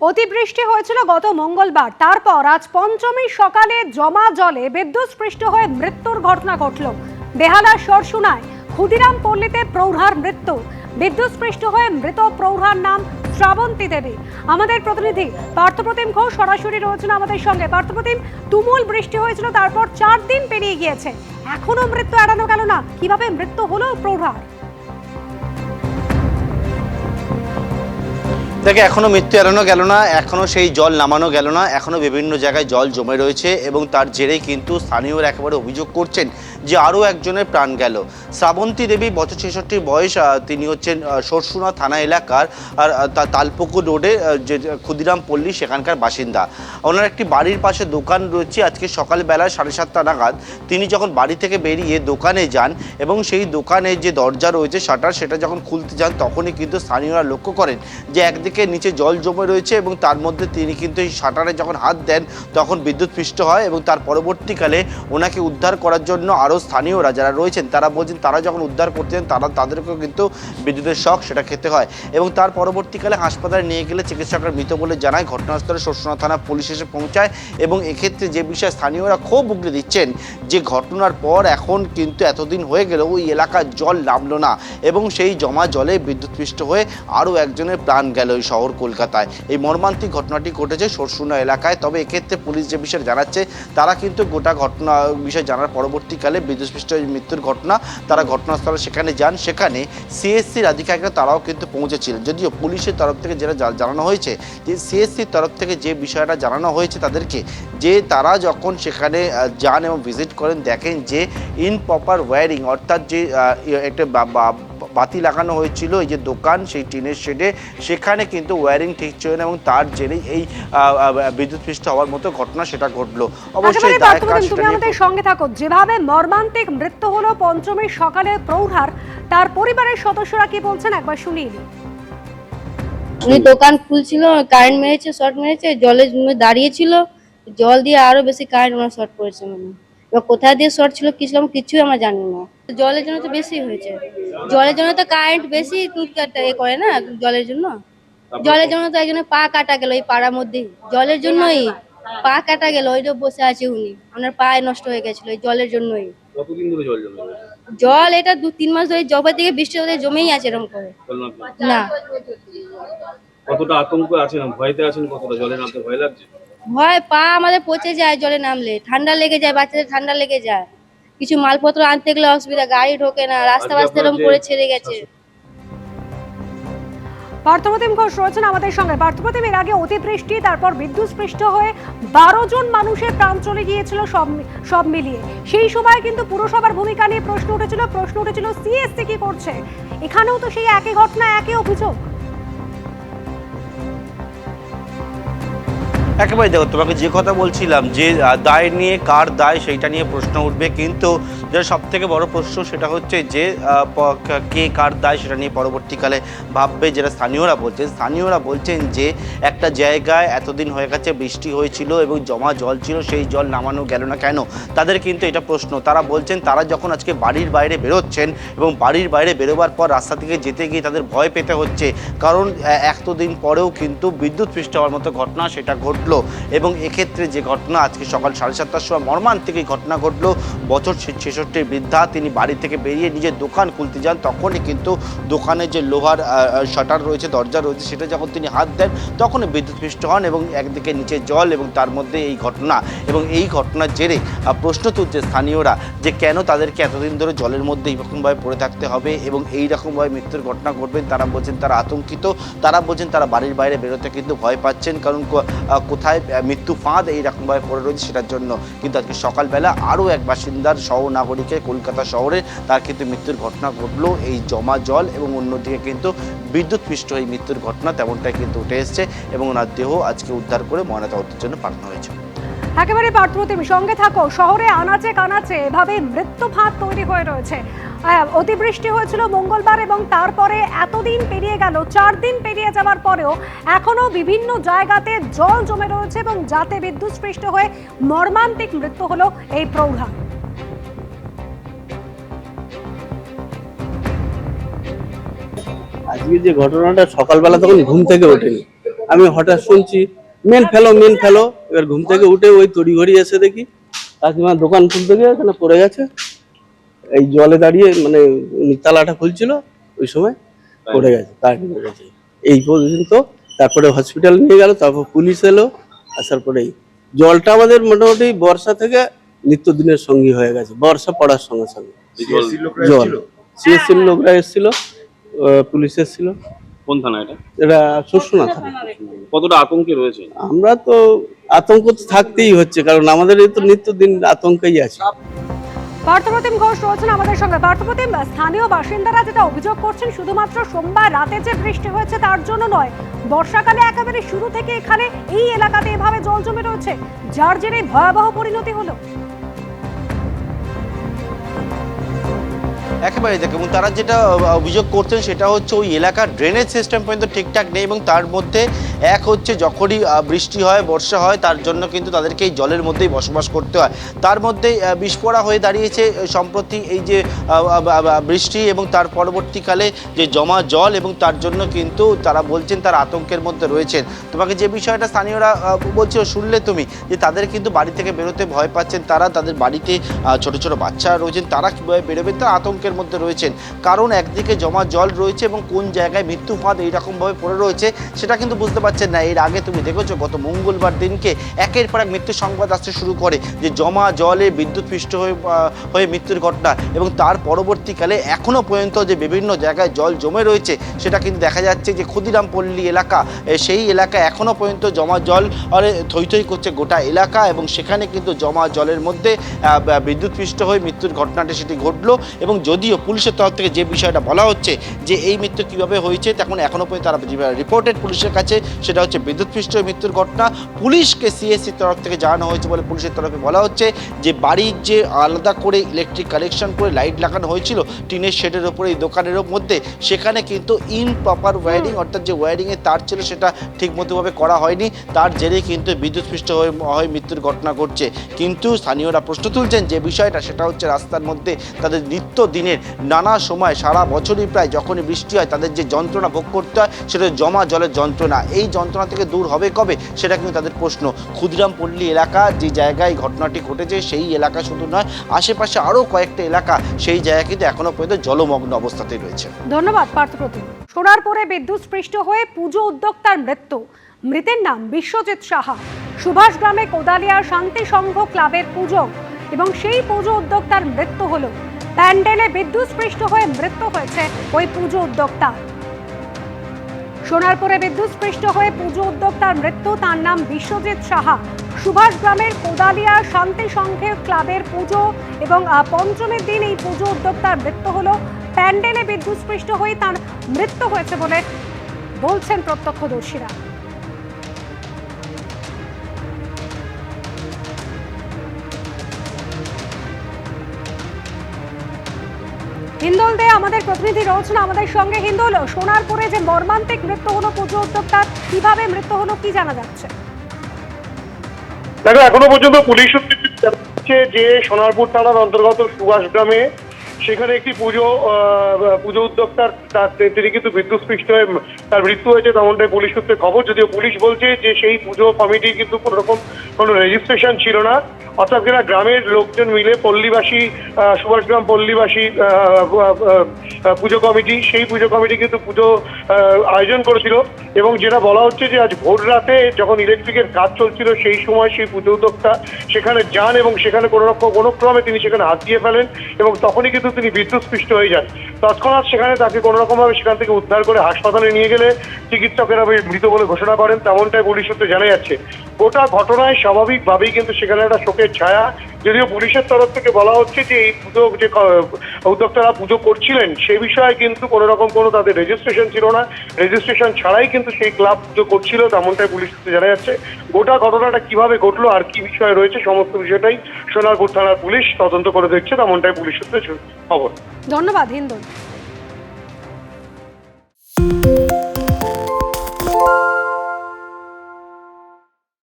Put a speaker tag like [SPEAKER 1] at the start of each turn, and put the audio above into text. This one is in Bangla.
[SPEAKER 1] অতিবৃষ্টি হয়েছিল গত মঙ্গলবার। তারপর আজ পঞ্চমী সকালে জমা জলে বিদ্যুৎস্পৃষ্ট হয়ে মৃত্যুর ঘটনা ঘটল। বেহালা সরসুনায় ক্ষুদিরাম পল্লীতে প্রৌঢ়ার মৃত্যু। বিদ্যুৎস্পৃষ্ট হয়ে মৃত প্রৌঢ়ার নাম শ্রাবন্তী দেবী। আমাদের প্রতিনিধি পার্থপ্রতিম ঘোষ সরাসরি রয়েছেন আমাদের সঙ্গে। পার্থপ্রতিম, তুমুল বৃষ্টি হয়েছিল, তারপর চার দিন পেরিয়ে গিয়েছে। এখনও মৃত্যু এড়ানো গেল না। কীভাবে মৃত্যু হলো প্রৌঢ়ার?
[SPEAKER 2] দেখে এখনও মৃত্যু এড়ানো গেল না এখনও সেই জল নামানো গেল না এখনও বিভিন্ন জায়গায় জল জমে রয়েছে এবং তার জেরেই কিন্তু স্থানীয়রা একেবারে অভিযোগ করছেন যে আরও একজনের প্রাণ গেল। শ্রাবন্তী দেবী বছর ছেষট্টির বয়স তিনি হচ্ছেন সরসুনা থানা এলাকার, আর তালপুকুর রোডে যে ক্ষুদিরাম পল্লী সেখানকার বাসিন্দা। ওনার একটি বাড়ির পাশে দোকান রয়েছে, আজকে সকালবেলা সাড়ে সাতটা নাগাদ। তিনি যখন বাড়ি থেকে বেরিয়ে দোকানে যান এবং সেই দোকানে যে দরজা রয়েছে, শাটার, সেটা যখন খুলতে যান, তখনই কিন্তু স্থানীয়রা লক্ষ্য করেন যে, একদিকে নিচে জল জমে রয়েছে এবং তার মধ্যে তিনি কিন্তু এই শাটারে যখন হাত দেন, তখন বিদ্যুৎ পৃষ্ঠ হয় এবং তার পরবর্তীকালে ওনাকে উদ্ধার করার জন্য আরও স্থানীয়রা যারা রয়েছেন, তারা বলছেন তারা যখন উদ্ধার করতেন তারা তাদেরকেও কিন্তু বিদ্যুতের শখ সেটা খেতে হয়। এবং তার পরবর্তীকালে হাসপাতালে নিয়ে গেলে চিকিৎসকরা মৃত বলে জানায়। ঘটনাস্থলে শোষণা থানা পুলিশ এসে পৌঁছায় এবং এক্ষেত্রে যে বিষয়ে স্থানীয়রা ক্ষোভ উগড়ে দিচ্ছেন, যে ঘটনার পর এখন কিন্তু এতদিন হয়ে গেল, ওই এলাকার জল নামলো না এবং সেই জমা জলে বিদ্যুৎপৃষ্ট হয়ে আরও একজনের প্রাণ গেল ওই শহর কলকাতায়। এই মর্মান্তিক ঘটনাটি ঘটেছে সরসুনা এলাকায়। তবে এক্ষেত্রে পুলিশ যে বিষয়ে জানাচ্ছে, তারা কিন্তু গোটা ঘটনা বিষয়ে জানার পরবর্তীকালে বিদ্যুৎপৃষ্ট মৃত্যুর ঘটনা ঘটনাস্থলে সেখানে যান, সেখানে সিএসসির আধিকারিকরা তারাও কিন্তু পৌঁছেছিলেন। যদিও পুলিশের তরফ থেকে যেটা জানানো হয়েছে যে সিএসসির তরফ থেকে যে বিষয়টা জানানো হয়েছে তাদেরকে, যে তারা যখন সেখানে যান এবং ভিজিট করেন, দেখেন যে ইনপ্রপার ওয়্যারিং অর্থাৎ যে একটা বাতি লাগানো হয়েছিল এই যে দোকান সেই টিনের শেডে। সেখানে কিন্তু ওয়্যারিং ঠিক ছিল না এবং তার জেরেই এই বিদ্যুৎ বিদ্যুৎপৃষ্ট হওয়ার মতো ঘটনা সেটা ঘটলো। অবশ্যই কার
[SPEAKER 1] পার্থপ্রতিম
[SPEAKER 2] সেটা
[SPEAKER 1] তুমি আমাদের সঙ্গে থাকো। যেভাবে মর্মান্তিক মৃত্যু হলো পঞ্চমীর সকালে প্রৌঢ়ার তার পরিবারের সদস্যরা কি বলছেন? একবার শুনিয়ে নিই।
[SPEAKER 3] উনি দোকান খুলছিল কারেন্ট মেরেছে শর্ট মেরেছে জলের দাঁড়িয়েছিল। জল দিয়ে আরও বেশি কারেন্ট ওনার শর্ট পড়েছে মানে এবার কোথায় দিয়ে শর্ট ছিল কি ছিল কিছুই আমরা জানি না। জলের জন্য তো বেশি হয়েছে। জলের জন্য তো কারেন্ট বেশি এ করে না জলের জন্য। জলের জন্য তো একজনের পা কাটা গেল এই পাড়ার মধ্যেই জলের জন্যই পা কাটা গেল ওই যে বসে আছে উনি। ওনার পায়ে নষ্ট হয়ে গেছিল এই জলের জন্যই।
[SPEAKER 4] জল
[SPEAKER 3] এটা দু তিন মাস ধরে জবা থেকে বৃষ্টি জমেই আছে এরকম করে। না।
[SPEAKER 4] কতটা আতঙ্ক আছেন ভয়তে আছেন কতটা? জলে নামতে ভয় লাগছে?
[SPEAKER 3] ভয় পা আমাদের পচে যায় জলে নামলে। ঠান্ডা লেগে যায় বাচ্চাদের ঠান্ডা লেগে যায়। কিছু মালপত্র আনতে গেলে অসুবিধা গাড়ি ঢোকে না রাস্তা বাস্তা এরকম করে ছেড়ে গেছে।
[SPEAKER 1] পার্থপ্রতিম ঘোষ রয়েছেন আমাদের সঙ্গে। পার্থপ্রতিম এর আগে অতিবৃষ্টি তারপর বিদ্যুৎস্পৃষ্ট হয়ে বারো জন মানুষের প্রাণ চলে গিয়েছিল সব সব মিলিয়ে। সেই সময় কিন্তু পুরসভার ভূমিকা নিয়ে প্রশ্ন উঠেছিল। প্রশ্ন উঠেছিল সিএসসি কি করছে? এখানেও তো সেই একই ঘটনা একই অভিযোগ।
[SPEAKER 2] একেবারে দেখো, তোমাকে যে কথা বলছিলাম, যে দায় নিয়ে, কার দায় সেইটা নিয়ে প্রশ্ন উঠবে, কিন্তু যেটা সব থেকে বড় প্রশ্ন সেটা হচ্ছে যে ক- কার দায় সেটা নিয়ে পরবর্তীকালে ভাববে যেটা স্থানীয়রা বলছেন। স্থানীয়রা বলছেন যে, একটা জায়গায় এতদিন হয়ে গেছে, বৃষ্টি হয়েছিল এবং জমা জল ছিল, সেই জল নামানো গেল না কেন? তাদের কিন্তু এটা প্রশ্ন। তারা বলছেন, তারা যখন আজকে বাড়ির বাইরে বেরোচ্ছেন এবং বাড়ির বাইরে বেরোবার পর রাস্তা থেকে যেতে গিয়ে তাদের ভয় পেতে হচ্ছে, কারণ এতদিন পরেও কিন্তু বিদ্যুৎ পৃষ্ঠ হওয়ার মতো ঘটনা সেটা ঘটলো এবং এক্ষেত্রে যে ঘটনা আজকে সকাল সাড়ে সাতটার সময় মর্মান্তিক এই ঘটনা ঘটলো, বছর ছেষট্টির বৃদ্ধা, তিনি বাড়ি থেকে বেরিয়ে নিজের দোকান খুলতে যান। তখনই কিন্তু দোকানের যে লোহার শাটার রয়েছে, দরজা রয়েছে, সেটা যখন তিনি হাত দেন, তখনই বিদ্যুৎ পৃষ্ঠ হন এবং একদিকে নিচে জল এবং তার মধ্যে এই ঘটনা এবং এই ঘটনার জেরে প্রশ্ন তুলছে স্থানীয়রা যে কেন তাদেরকে এতদিন ধরে জলের মধ্যে এইরকমভাবে পড়ে থাকতে হবে এবং এই রকমভাবে মৃত্যুর ঘটনা ঘটবেন তারা বলছেন তারা আতঙ্কিত। তারা বলছেন তারা বাড়ির বাইরে বেরোতে কিন্তু ভয় পাচ্ছেন। কারণ কোথায় মৃত্যু ফাঁদ এইরকমভাবে পড়ে রয়েছে সেটার জন্য। কিন্তু আজকে সকালবেলা আরও এক বাসিন্দার সহ নাগরিকের কলকাতা শহরে তার কিন্তু মৃত্যুর ঘটনা ঘটলো। এই জমা জল এবং অন্যদিকে কিন্তু বিদ্যুৎ পৃষ্ঠ এই মৃত্যুর ঘটনা তেমনটাই কিন্তু উঠে এসছে এবং ওনার দেহ আজকে উদ্ধার করে ময়নাতদন্তের জন্য পাঠানো হয়েছে।
[SPEAKER 1] একেবারে পার্থপ্রতিম। সঙ্গে থাকো, শহরে আনাচে কানাচে এভাবে মৃত্যু ফাঁদ তৈরি হয়ে রয়েছে। অতিবৃষ্টি হয়েছিল মঙ্গলবার এবং তারপরে এতদিন পেরিয়ে গেল, চার দিন পেরিয়ে যাওয়ার পরেও এখনও বিভিন্ন জায়গাতে জল জমে রয়েছে এবং যাতে বিদ্যুৎ বিদ্যুৎস্পৃষ্ট হয়ে মর্মান্তিক মৃত্যু হলো এই প্রৌঢ়া।
[SPEAKER 5] আজকে যে ঘটনাটা সকালবেলা তখন ঘুম থেকে ওঠেনি। আমি হঠাৎ শুনছি, মেন ফেলো মেন ফেলো। এবার ঘুম থেকে উঠে ওই তড়ি ঘড়ি এসে দেখি কাকিমা দোকান খুলতে গিয়ে এখানে পড়ে গেছে। এই জলে দাঁড়িয়ে মানে উনি তালাটা খুলছিল ওই সময় পড়ে গেছে কারেন্ট পড়ে গেছে। এই পর্যন্ত তারপরে হসপিটাল নিয়ে গেল তারপর পুলিশ এলো আসার পরেই জলটা আমাদের মোটামুটি বর্ষা থেকে নিত্যদিনের সঙ্গী হয়ে গেছে বর্ষা পড়ার সঙ্গে সঙ্গে।
[SPEAKER 4] জল।
[SPEAKER 5] সিএসসির লোকরা এসেছিল পুলিশ এসেছিল।
[SPEAKER 4] কোন থানা এটা?
[SPEAKER 5] এরা শুশুনা থাকে
[SPEAKER 4] কতটা আতঙ্কে রয়েছে?
[SPEAKER 5] আমরা তো আতঙ্ক তো থাকতেই হচ্ছে কারণ আমাদের এই তো নিত্যদিন আতঙ্কেই আছে।
[SPEAKER 1] পার্থপ্রতিম ঘোষ রয়েছেন আমাদের সঙ্গে। পার্থপ্রতিম স্থানীয় বাসিন্দারা যেটা অভিযোগ করছেন শুধুমাত্র সোমবার রাতে যে বৃষ্টি হয়েছে তার জন্য নয় বর্ষাকালে একেবারে শুরু থেকে এখানে এই এলাকাতে এভাবে জল জমে রয়েছে যার জেরে ভয়াবহ পরিণতি হলো।
[SPEAKER 2] একেবারে দেখে। এবং তারা যেটা অভিযোগ করছেন সেটা হচ্ছে ওই এলাকার ড্রেনেজ সিস্টেম পর্যন্ত ঠিকঠাক নেই এবং তার মধ্যে এক হচ্ছে যখনই বৃষ্টি হয় বর্ষা হয় তার জন্য কিন্তু তাদেরকে এই জলের মধ্যেই বসবাস করতে হয়। তার মধ্যে বিস্ফোরা হয়ে দাঁড়িয়েছে সম্প্রতি এই যে বৃষ্টি এবং তার পরবর্তীকালে যে জমা জল এবং তার জন্য কিন্তু তারা বলছেন তার আতঙ্কের মধ্যে রয়েছেন। তোমাকে যে বিষয়টা স্থানীয়রা আহ, বলছিল শুনলে তুমি যে তাদের কিন্তু বাড়ি থেকে বেরোতে ভয় পাচ্ছেন তারা তাদের বাড়িতে ছোট ছোট বাচ্চা রয়েছেন তারা কীভাবে বেরোবে তারা আতঙ্কের মধ্যে রয়েছেন। কারণ একদিকে জমা জল রয়েছে এবং কোন জায়গায় মৃত্যু ফাঁদ এইরকমভাবে পড়ে রয়েছে, সেটা কিন্তু বুঝতে পারছেন না। এর আগে তুমি দেখেছ, গত মঙ্গলবার দিনকে একের পর এক মৃত্যুর সংবাদ আসতে শুরু করে যে জমা জলে বিদ্যুৎ পৃষ্ঠ হয়ে হয়ে মৃত্যুর ঘটনা এবং তার পরবর্তীকালে এখনও পর্যন্ত যে বিভিন্ন জায়গায় জল জমে রয়েছে, সেটা কিন্তু দেখা যাচ্ছে যে ক্ষুদিরাম পল্লী এলাকা সেই এলাকা এখনও পর্যন্ত জমা জল থই করছে গোটা এলাকা এবং সেখানে কিন্তু জমা জলের মধ্যে বিদ্যুৎ পৃষ্ঠ হয়ে মৃত্যুর ঘটনাটি সেটি ঘটলো এবং যদিও পুলিশের তরফ থেকে যে বিষয়টা বলা হচ্ছে যে এই মৃত্যু কীভাবে হয়েছে তখন এখনও পর্যন্ত তারা রিপোর্টেড পুলিশের কাছে সেটা হচ্ছে বিদ্যুৎ পৃষ্ঠ মৃত্যুর ঘটনা। পুলিশকে সিএসসির তরফ থেকে জানানো হয়েছে বলে পুলিশের তরফে বলা হচ্ছে যে বাড়ির যে আলাদা করে ইলেকট্রিক কানেকশন করে লাইট লাগানো হয়েছিল টিনের শেডের ওপরে এই দোকানের মধ্যে সেখানে কিন্তু ইন প্রপার ওয়্যারিং অর্থাৎ যে ওয়্যারিংয়ের তার ছিল সেটা ঠিকমতোভাবে করা হয়নি। তার জেরে কিন্তু বিদ্যুৎস্পৃষ্ট হয়ে হয়ে মৃত্যুর ঘটনা ঘটছে। কিন্তু স্থানীয়রা প্রশ্ন তুলছেন যে বিষয়টা সেটা হচ্ছে রাস্তার মধ্যে তাদের নিত্য দিনের নানা সময় সারা বছরই প্রায় যখনই বৃষ্টি হয় তাদের যে যন্ত্রণা ভোগ করতে হয় সেটা জমা জলের যন্ত্রণা। এই যন্ত্রণা থেকে দূর হবে কবে? সেটা কিন্তু তাদের প্রশ্ন। ক্ষুদিরামপল্লী এলাকা যে জায়গায় ঘটনাটি ঘটেছে সেই এলাকা শুধু নয়, আশেপাশে আরও কয়েকটা এলাকা সেই জায়গা কিন্তু এখনও পর্যন্ত জলমগ্ন অবস্থাতেই রয়েছে।
[SPEAKER 1] ধন্যবাদ, পার্থপ্রতিম। বিদ্যুৎ স্পৃষ্ট হয়ে পুজো উদ্যোক্তার মৃত্যু। মৃতের নাম বিশ্বজিৎ সাহা। সুভাষ গ্রামে কোদালিয়া শান্তি সংঘ ক্লাবের পুজো। এবং সেই পুজো উদ্যোক্তার মৃত্যু হলো প্যান্ডেলে বিদ্যুৎ স্পৃষ্ট হয়ে মৃত্যু হয়েছে ওই পুজো উদ্যোক্তা। সোনারপুরে বিদ্যুৎ স্পৃষ্ট হয়ে পুজো উদ্যোক্তার মৃত্যু, তার নাম বিশ্বজিৎ সাহা। সুভাষ গ্রামের কোদালিয়া শান্তি সংঘের ক্লাবের পুজো এবং পঞ্চমীর দিন এই পুজো উদ্যোক্তার মৃত্যু হলো। প্যান্ডেলে বিদ্যুৎ স্পৃষ্ট হয়ে তার মৃত্যু হয়েছে বলে বলছেন প্রত্যক্ষদর্শীরা। হিন্দোল দে আমাদের প্রতিনিধি রয়েছেন আমাদের সঙ্গে হিন্দোল, সোনারপুরে যে মর্মান্তিক মৃত্যু হলো পুজো উদ্যোক্তার, কীভাবে মৃত্যু হলো কি জানা যাচ্ছে?
[SPEAKER 6] দেখো, এখনও পর্যন্ত পুলিশ যে সোনারপুর থানার অন্তর্গত সুভাষ গ্রামে সেখানে একটি পুজো পুজো উদ্যোক্তার তার তিনি কিন্তু বিদ্যুৎ স্পৃষ্ট হয়ে তার মৃত্যু হয়েছে তেমনটাই পুলিশ সূত্রে খবর। যদিও পুলিশ বলছে যে সেই পুজো কমিটি কিন্তু কোনো রকম কোনো রেজিস্ট্রেশন ছিল না। অর্থাৎ কিনা গ্রামের লোকজন মিলে পল্লীবাসী সুভাষগ্রাম পল্লীবাসী পুজো কমিটি, সেই পুজো কমিটি কিন্তু পুজো আয়োজন করেছিল। এবং যেটা বলা হচ্ছে যে আজ ভোর রাতে যখন ইলেকট্রিকের কাজ চলছিল, সেই সময় সেই পুজো উদ্যোক্তা সেখানে যান এবং সেখানে কোনো রকম কোনো ক্রমে তিনি সেখানে হাত দিয়ে ফেলেন এবং তখনই কিন্তু তিনি বিদ্যুৎ স্পৃষ্ট হয়ে যান। তৎক্ষণাৎ সেখানে তাকে কোনো রকমভাবে সেখান থেকে উদ্ধার করে হাসপাতালে নিয়ে গেলে চিকিৎসকেরা মৃত বলে ঘোষণা করেন, তেমনটাই পুলিশ সূত্রে জানা যাচ্ছে। গোটা ঘটনায় স্বাভাবিকভাবেই কিন্তু সেখানে একটা শোকের ছায়া। যদিও পুলিশের তরফ থেকে বলা হচ্ছে যে এই পুজো যে উদ্যোক্তারা পুজো করছিলেন সেই বিষয়ে কিন্তু কোনো রকম কোনো তাদের রেজিস্ট্রেশন ছিল না। রেজিস্ট্রেশন ছাড়াই কিন্তু সেই ক্লাব পুজো করছিল, তেমনটাই পুলিশ সূত্রে জানা যাচ্ছে। গোটা ঘটনাটা কীভাবে ঘটলো আর কি বিষয় রয়েছে, সমস্ত বিষয়টাই সোনারপুর থানার পুলিশ তদন্ত করে দেখছে, তেমনটাই পুলিশ সূত্রে খবর।
[SPEAKER 1] ধন্যবাদ হিন্দোল